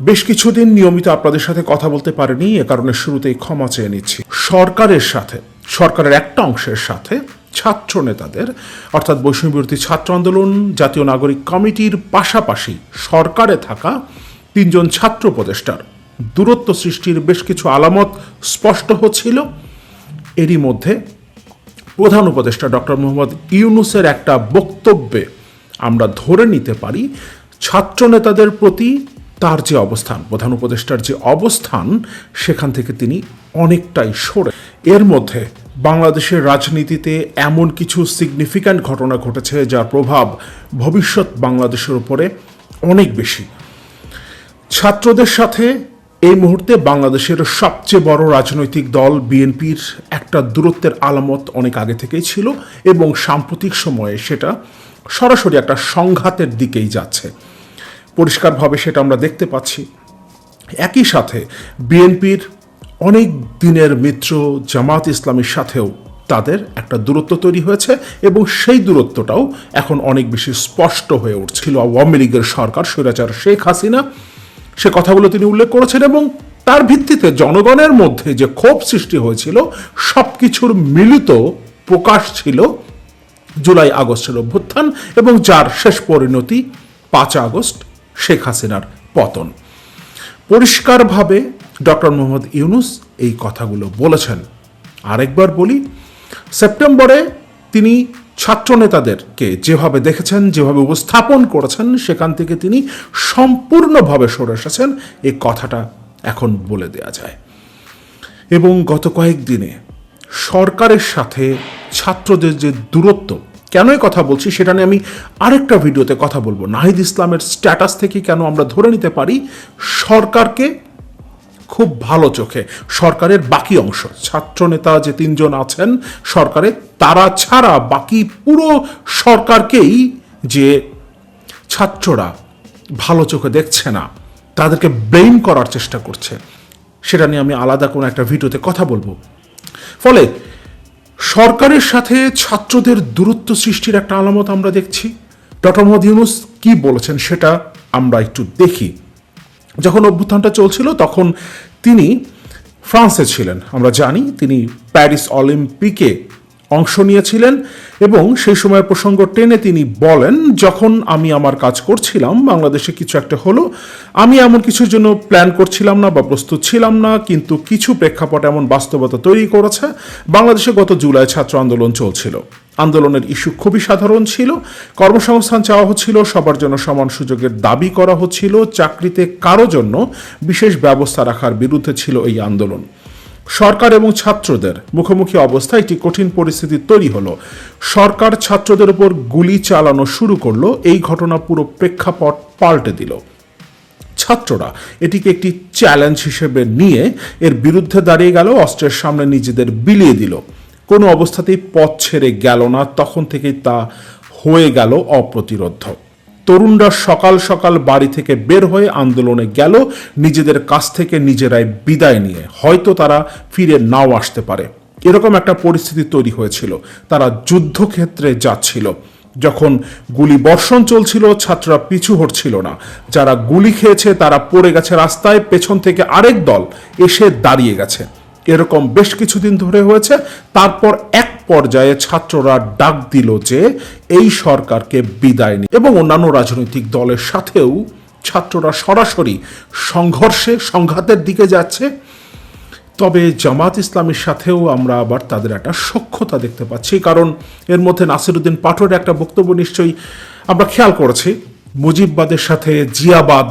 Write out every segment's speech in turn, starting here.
বেশ কিছুদিন নিয়মিত আপনাদের সাথে কথা বলতে পারিনি, এ কারণে শুরুতেই ক্ষমা চেয়ে নিচ্ছি। সরকারের সাথে, সরকারের একটা অংশের সাথে ছাত্র নেতাদের, অর্থাৎ বৈষম্য বিরোধী ছাত্র আন্দোলন, জাতীয় নাগরিক কমিটির পাশাপাশি সরকারে থাকা তিনজন ছাত্র উপদেষ্টার দূরত্ব সৃষ্টির বেশ কিছু আলামত স্পষ্ট হচ্ছিল। এরই মধ্যে প্রধান উপদেষ্টা ডক্টর মোহাম্মদ ইউনুসের একটা বক্তব্যে আমরা ধরে নিতে পারি, ছাত্র নেতাদের প্রতি তার যে অবস্থান, প্রধান উপদেষ্টার যে অবস্থান, সেখান থেকে তিনি অনেকটাই সরে। এর মধ্যে বাংলাদেশের রাজনীতিতে এমন কিছু সিগনিফিক্যান্ট ঘটনা ঘটেছে যার প্রভাব ভবিষ্যৎ বাংলাদেশের উপরে অনেক বেশি। ছাত্রদের সাথে এই মুহূর্তে বাংলাদেশের সবচেয়ে বড় রাজনৈতিক দল বিএনপির একটা দূরত্বের আলামত অনেক আগে থেকেই ছিল এবং সাম্প্রতিক সময়ে সেটা সরাসরি একটা সংঘাতের দিকেই যাচ্ছে। পরিষ্কারভাবে সেটা আমরা দেখতে পাচ্ছি। একই সাথে বিএনপির অনেক দিনের মিত্র জামাত ইসলামীর সাথেও তাদের একটা দূরত্ব তৈরি হয়েছে এবং সেই দূরত্বটাও এখন অনেক বেশি স্পষ্ট হয়ে উঠছিল আওয়ামী লীগের সরকার স্বৈরাচার শেখ হাসিনা। সে কথাগুলো তিনি উল্লেখ করেছেন এবং তার ভিত্তিতে জনগণের মধ্যে যে ক্ষোভ সৃষ্টি হয়েছিল সব কিছুর মিলিত প্রকাশ ছিল জুলাই আগস্টের অভ্যুত্থান এবং যার শেষ পরিণতি পাঁচ আগস্ট শেখ হাসিনার পতন। পরিষ্কারভাবে ডক্টর মোহাম্মদ ইউনুস এই কথাগুলো বলেছেন। আরেকবার বলি, সেপ্টেম্বরে তিনি ছাত্র নেতাদেরকে যেভাবে দেখেছেন, যেভাবে উপস্থাপন করেছেন, সেখান থেকে তিনি সম্পূর্ণভাবে সরে এসেছেন। এই কথাটা এখন বলে দেয়া যায়। এবং গত কয়েকদিনে সরকারের সাথে ছাত্রদের যে দূরত্ব কেন এই কথা বলছি সেটা নিয়ে আমি আরেকটা ভিডিওতে কথা বলব। নাহিদ ইসলামের স্ট্যাটাস থেকে কেন আমরা ধরে নিতে পারি? সরকারকে খুব ভালো চোখে, সরকারের বাকি অংশ, ছাত্র নেতা যে তিনজন আছেন সরকারে, তারা ছাড়া বাকি পুরো সরকারকেই যে ছাত্ররা ভালো চোখে দেখছে না, তাদেরকে ব্লেম করার চেষ্টা করছে, সেটা নিয়ে আমি আলাদা কোনো একটা ভিডিওতে কথা বলব। ফলে সরকারের সাথে ছাত্রদের দূরত্ব সৃষ্টির একটা আলামত আমরা দেখছি। ডক্টর মোহাম্মদ ইউনুস কি বলেছেন সেটা আমরা একটু দেখি। যখন অভ্যুত্থানটা চলছিল তখন তিনি ফ্রান্সে ছিলেন। আমরা জানি তিনি প্যারিস অলিম্পিকে অংশ নিয়েছিলেন এবং সেই সময়ের প্রসঙ্গ টেনে তিনি বলেন, যখন আমি আমার কাজ করছিলাম, বাংলাদেশে কিছু একটা হলো, আমি এমন কিছুর জন্য প্ল্যান করছিলাম না বা প্রস্তুত ছিলাম না, কিন্তু কিছু প্রেক্ষাপট এমন বাস্তবতা তৈরি করেছে। বাংলাদেশে গত জুলাই ছাত্র আন্দোলন চলছিল। আন্দোলনের ইস্যু খুবই সাধারণ ছিল। কর্মসংস্থান চাওয়া হচ্ছিল, সবার জন্য সমান সুযোগের দাবি করা হচ্ছিল, চাকরিতে কারও জন্য বিশেষ ব্যবস্থা রাখার বিরুদ্ধে ছিল এই আন্দোলন। সরকার এবং ছাত্রদের মুখোমুখি অবস্থায় একটি কঠিন পরিস্থিতি তৈরি হলো। সরকার ছাত্রদের উপর গুলি চালানো শুরু করল, এই ঘটনা পুরো প্রেক্ষাপট পাল্টে দিল। ছাত্ররা এটিকে একটি চ্যালেঞ্জ হিসেবে নিয়ে এর বিরুদ্ধে দাঁড়িয়ে গেল, অস্ত্রের সামনে নিজেদের বিলিয়ে দিল। কোনো অবস্থাতেই পথ ছেড়ে গেল না, তখন থেকেই তা হয়ে গেল অপ্রতিরোধ তরুণরা সকাল সকাল বাড়ি থেকে বের হয়ে আন্দোলনে গেল, নিজেদের কাছ থেকে নিজেরাই বিদায় নিয়ে। হয়তো তারা ফিরে নাও আসতে পারে। এরকম একটা পরিস্থিতি তৈরি হয়েছিল। তারা যুদ্ধক্ষেত্রে যাচ্ছিল। যখন গুলি বর্ষণ চলছিল, ছাত্ররা পিছু হটছিল না। যারা গুলি খেয়েছে, তারা পড়ে গেছে রাস্তায়, পেছন থেকে আরেক দল এসে দাঁড়িয়ে গেছে। এরকম বেশ কিছুদিন ধরে হয়েছে। তারপর এক পর্যায়ে ছাত্ররা ডাক দিল যে এই সরকারকে বিদায় নিয়ে এবং অন্যান্য রাজনৈতিক দলের সাথেও ছাত্ররা সরাসরি সংঘর্ষে, সংঘাতের দিকে যাচ্ছে। তবে জামাত ইসলামের সাথেও আমরা আবার তাদের একটা সক্ষতা দেখতে পাচ্ছি। কারণ এর মধ্যে নাসিরুদ্দিন পাটোর একটা বক্তব্য নিশ্চয়ই আমরা খেয়াল করেছি। মুজিববাদের সাথে জিয়াবাদ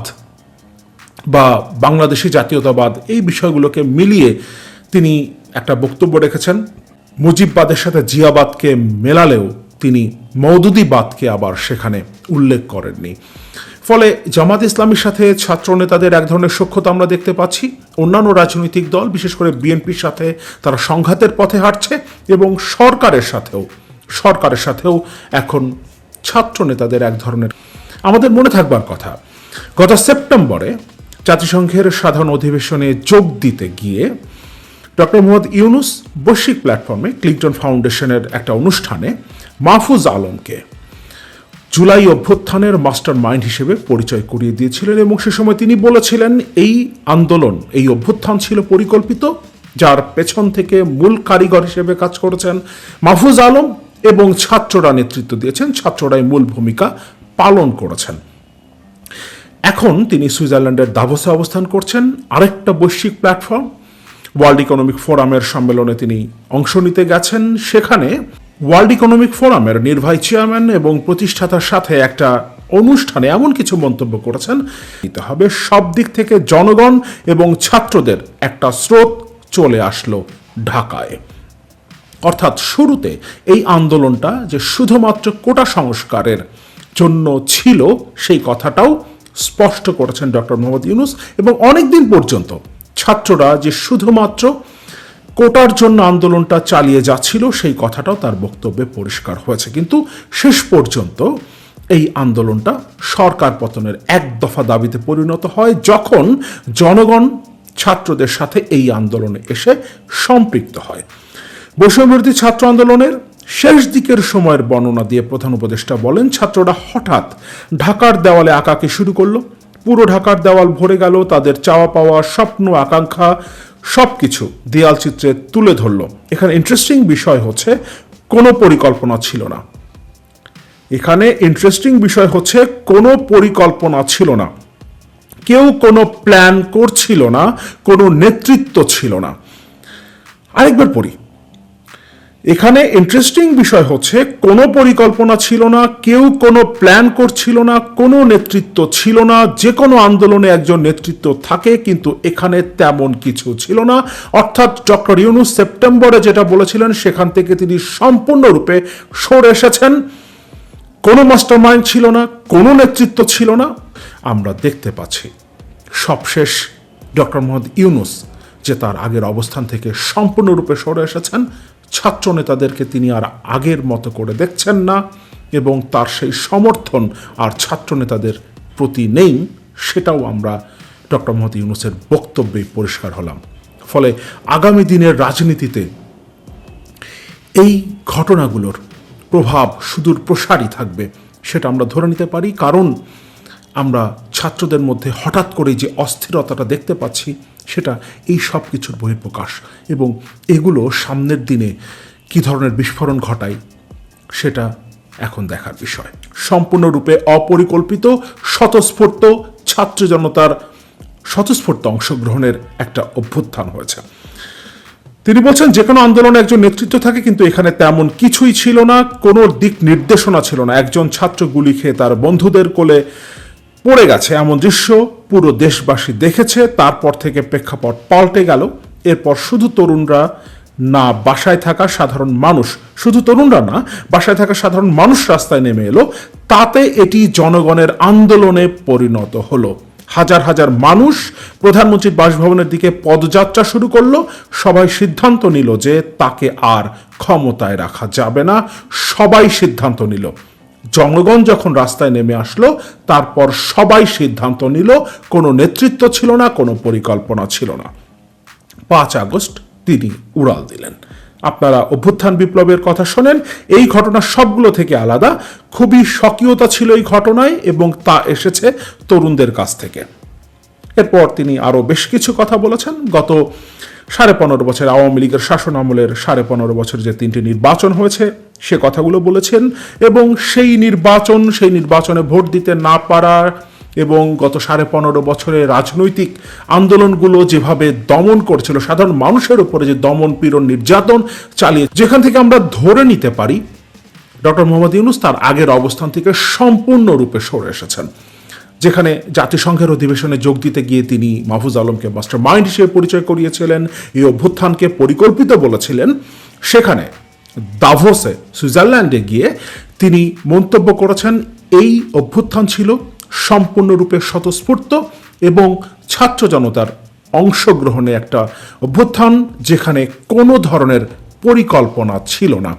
বা বাংলাদেশি জাতীয়তাবাদ এই বিষয়গুলোকে মিলিয়ে তিনি একটা বক্তব্য রেখেছেন। মুজিববাদের সাথে জিয়াবাদকে মেলালেও তিনি মৌদুদিবাদকে আবার সেখানে উল্লেখ করেননি। ফলে জামাত ইসলামীর সাথে ছাত্র নেতাদের এক ধরনের সখ্যতা আমরা দেখতে পাচ্ছি। অন্যান্য রাজনৈতিক দল, বিশেষ করে বিএনপির সাথে তারা সংঘাতের পথে হাঁটছে এবং সরকারের সাথেও সরকারের সাথেও এখন ছাত্র নেতাদের এক ধরনের আমাদের মনে থাকবার কথা। গত সেপ্টেম্বরে জাতিসংঘের সাধারণ অধিবেশনে যোগ দিতে গিয়ে ডক্টর মোহাম্মদ ইউনুস বৈশ্বিক প্ল্যাটফর্মে ক্লিন্টন ফাউন্ডেশনের একটা অনুষ্ঠানে মাহফুজ আলমকে জুলাই অভ্যুত্থানের মাস্টার মাইন্ড হিসেবে পরিচয় করিয়ে দিয়েছিলেন এবং সে সময় তিনি বলেছিলেন, এই আন্দোলন, এই অভ্যুত্থান ছিল পরিকল্পিত, যার পেছন থেকে মূল কারিগর হিসেবে কাজ করেছেন মাহফুজ আলম এবং ছাত্ররা নেতৃত্ব দিয়েছেন, ছাত্ররাই মূল ভূমিকা পালন করেছেন। এখন তিনি সুইজারল্যান্ডের দাভোসে অবস্থান করছেন। আরেকটা বৈশ্বিক প্ল্যাটফর্ম ওয়ার্ল্ড ইকোনমিক ফোরামের সম্মেলনে তিনি অংশ নিতে গেছেন। সেখানে ওয়ার্ল্ড ইকোনমিক ফোরামের নির্বাহী চেয়ারম্যান এবং প্রতিষ্ঠাতার সাথে একটা অনুষ্ঠানে এমন কিছু মন্তব্য করেছেন দিতে হবে সব দিক থেকে জনগণ এবং ছাত্রদের একটা স্রোত চলে আসলো ঢাকায়। অর্থাৎ শুরুতে এই আন্দোলনটা যে শুধুমাত্র কোটা সংস্কারের জন্য ছিল, সেই কথাটাও স্পষ্ট করেছেন ডক্টর মোহাম্মদ ইউনুস এবং অনেক দিন পর্যন্ত ছাত্ররা যে শুধুমাত্র কোটার জন্য আন্দোলনটা চালিয়ে যাচ্ছিল, সেই কথাটাও তার বক্তব্যে পরিষ্কার হয়েছে। কিন্তু শেষ পর্যন্ত এই আন্দোলনটা সরকার পতনের এক দফা দাবিতে পরিণত হয়, যখন জনগণ ছাত্রদের সাথে এই আন্দোলনে এসে সম্পৃক্ত হয়। বৈষম্যবিরোধী ছাত্র আন্দোলনের শেষ দিকের সময়ের বর্ণনা দিয়ে প্রধান উপদেষ্টা বলেন, ছাত্ররা হঠাৎ ঢাকার দেওয়ালে আঁকাকে শুরু করল। পুরো ঢাকার দেওয়াল ভরে গেল, তাদের চাওয়া পাওয়া, স্বপ্ন, আকাঙ্ক্ষা সব কিছু দেয়াল চিত্রে তুলে ধরলো। এখানে ইন্টারেস্টিং বিষয় হচ্ছে, কোনো পরিকল্পনা ছিল না। এখানে ইন্টারেস্টিং বিষয় হচ্ছে, কোনো পরিকল্পনা ছিল না। কেউ কোনো প্ল্যান করছিল না, কোনো নেতৃত্ব ছিল না। আরেকবার পড়ি। এখানে ইন্টারেস্টিং বিষয় হচ্ছে, কোনো পরিকল্পনা ছিল না, কেউ কোনো প্ল্যান করছিল না, কোনো নেতৃত্ব ছিল না, যে কোনো আন্দোলনে একজন নেতৃত্ব থাকে, কিন্তু এখানে তেমন কিছু ছিল না। অর্থাৎ ডক্টর ইউনুস সেপ্টেম্বরে যেটা বলেছিলেন, সেখান থেকে তিনি সম্পূর্ণরূপে সরে এসেছেন। কোনো মাস্টার মাইন্ড ছিল না, কোনো নেতৃত্ব ছিল না। আমরা দেখতে পাচ্ছি, সবশেষ ডক্টর মোহাম্মদ ইউনুস যে তার আগের অবস্থান থেকে সম্পূর্ণরূপে সরে এসেছেন ছাত্র নেতাদেরকে তিনি আর আগের মতো করে দেখছেন না এবং তার সেই সমর্থন আর ছাত্র নেতাদের প্রতি নেই, সেটাও আমরা ডক্টর মোহাম্মদ ইউনুসের বক্তব্যে পরিষ্কার হলাম। ফলে আগামী দিনের রাজনীতিতে এই ঘটনাগুলোর প্রভাব সুদূর প্রসারী থাকবে, সেটা আমরা ধরে নিতে পারি। কারণ আমরা ছাত্রদের মধ্যে হঠাৎ করে যে অস্থিরতাটা দেখতে পাচ্ছি সেটা এই সব কিছুর বহিঃপ্রকাশ। এবং এগুলো সামনের দিনে কী ধরনের বিস্ফোরণ ঘটায়, সেটা এখন দেখার বিষয়। সম্পূর্ণরূপে অপরিকল্পিত, স্বতঃস্ফূর্ত, ছাত্র জনতার স্বতঃস্ফূর্ত অংশগ্রহণের একটা অভ্যুত্থান হয়েছে। তিনি বলছেন যে কোনো আন্দোলনে একজন নেতৃত্ব থাকে, কিন্তু এখানে তেমন কিছুই ছিল না, কোনো দিক নির্দেশনা ছিল না। একজন ছাত্র গুলি খেয়ে তার বন্ধুদের কোলে পড়ে গেছে। এমন দৃশ্য পুরো দেশবাসী দেখেছে, তারপর থেকে প্রেক্ষাপট পাল্টে গেল। এরপর শুধু তরুণরা না, বাসায় থাকা সাধারণ মানুষ, শুধু তরুণরা না, বাসায় থাকা সাধারণ মানুষ রাস্তায় নেমে এলো। তাতে এটি জনগণের আন্দোলনে পরিণত হলো। হাজার হাজার মানুষ প্রধানমন্ত্রীর বাসভবনের দিকে পদযাত্রা শুরু করল। সবাই সিদ্ধান্ত নিল যে তাকে আর ক্ষমতায় রাখা যাবে না। সবাই সিদ্ধান্ত নিল। জনগণ যখন রাস্তায় নেমে আসলো, তারপর সবাই সিদ্ধান্ত নিল, কোনো নেতৃত্ব ছিল না, কোনো পরিকল্পনা ছিল না। পাঁচ আগস্ট তিনি উড়াল দিলেন। আপনারা অভ্যুত্থান বিপ্লবের কথা শোনেন, এই ঘটনা সবগুলো থেকে আলাদা। খুবই স্বকীয়তা ছিল এই ঘটনায় এবং তা এসেছে তরুণদের কাছ থেকে। এরপর তিনি আরও বেশ কিছু কথা বলেছেন। গত সাড়ে পনেরো বছর আওয়ামী লীগের শাসন আমলের সাড়ে পনেরো বছর যে তিনটি নির্বাচন হয়েছে সে কথাগুলো বলেছেন এবং সেই নির্বাচন, সেই নির্বাচনে ভোট দিতে না পারার এবং গত সাড়ে পনেরো বছরে রাজনৈতিক আন্দোলনগুলো যেভাবে দমন করছিল, সাধারণ মানুষের উপরে যে দমন পীড়ন নির্যাতন চালিয়ে, যেখান থেকে আমরা ধরে নিতে পারি, ডক্টর মোহাম্মদ ইউনুস তার আগের অবস্থান থেকে সম্পূর্ণরূপে সরে এসেছেন, যেখানে জাতিসংঘের অধিবেশনে যোগ দিতে গিয়ে তিনি মাহফুজ আলমকে মাস্টার মাইন্ড হিসেবে পরিচয় করিয়েছিলেন, এই অভ্যুত্থানকে পরিকল্পিত বলেছিলেন, সেখানে দাভোসে, সুইজারল্যান্ডে গিয়ে তিনি মন্তব্য করেছেন, এই অভ্যুত্থান ছিল সম্পূর্ণরূপে স্বতঃস্ফূর্ত এবং ছাত্র জনতার অংশগ্রহণে একটা অভ্যুত্থান যেখানে কোনো ধরনের পরিকল্পনা ছিল না।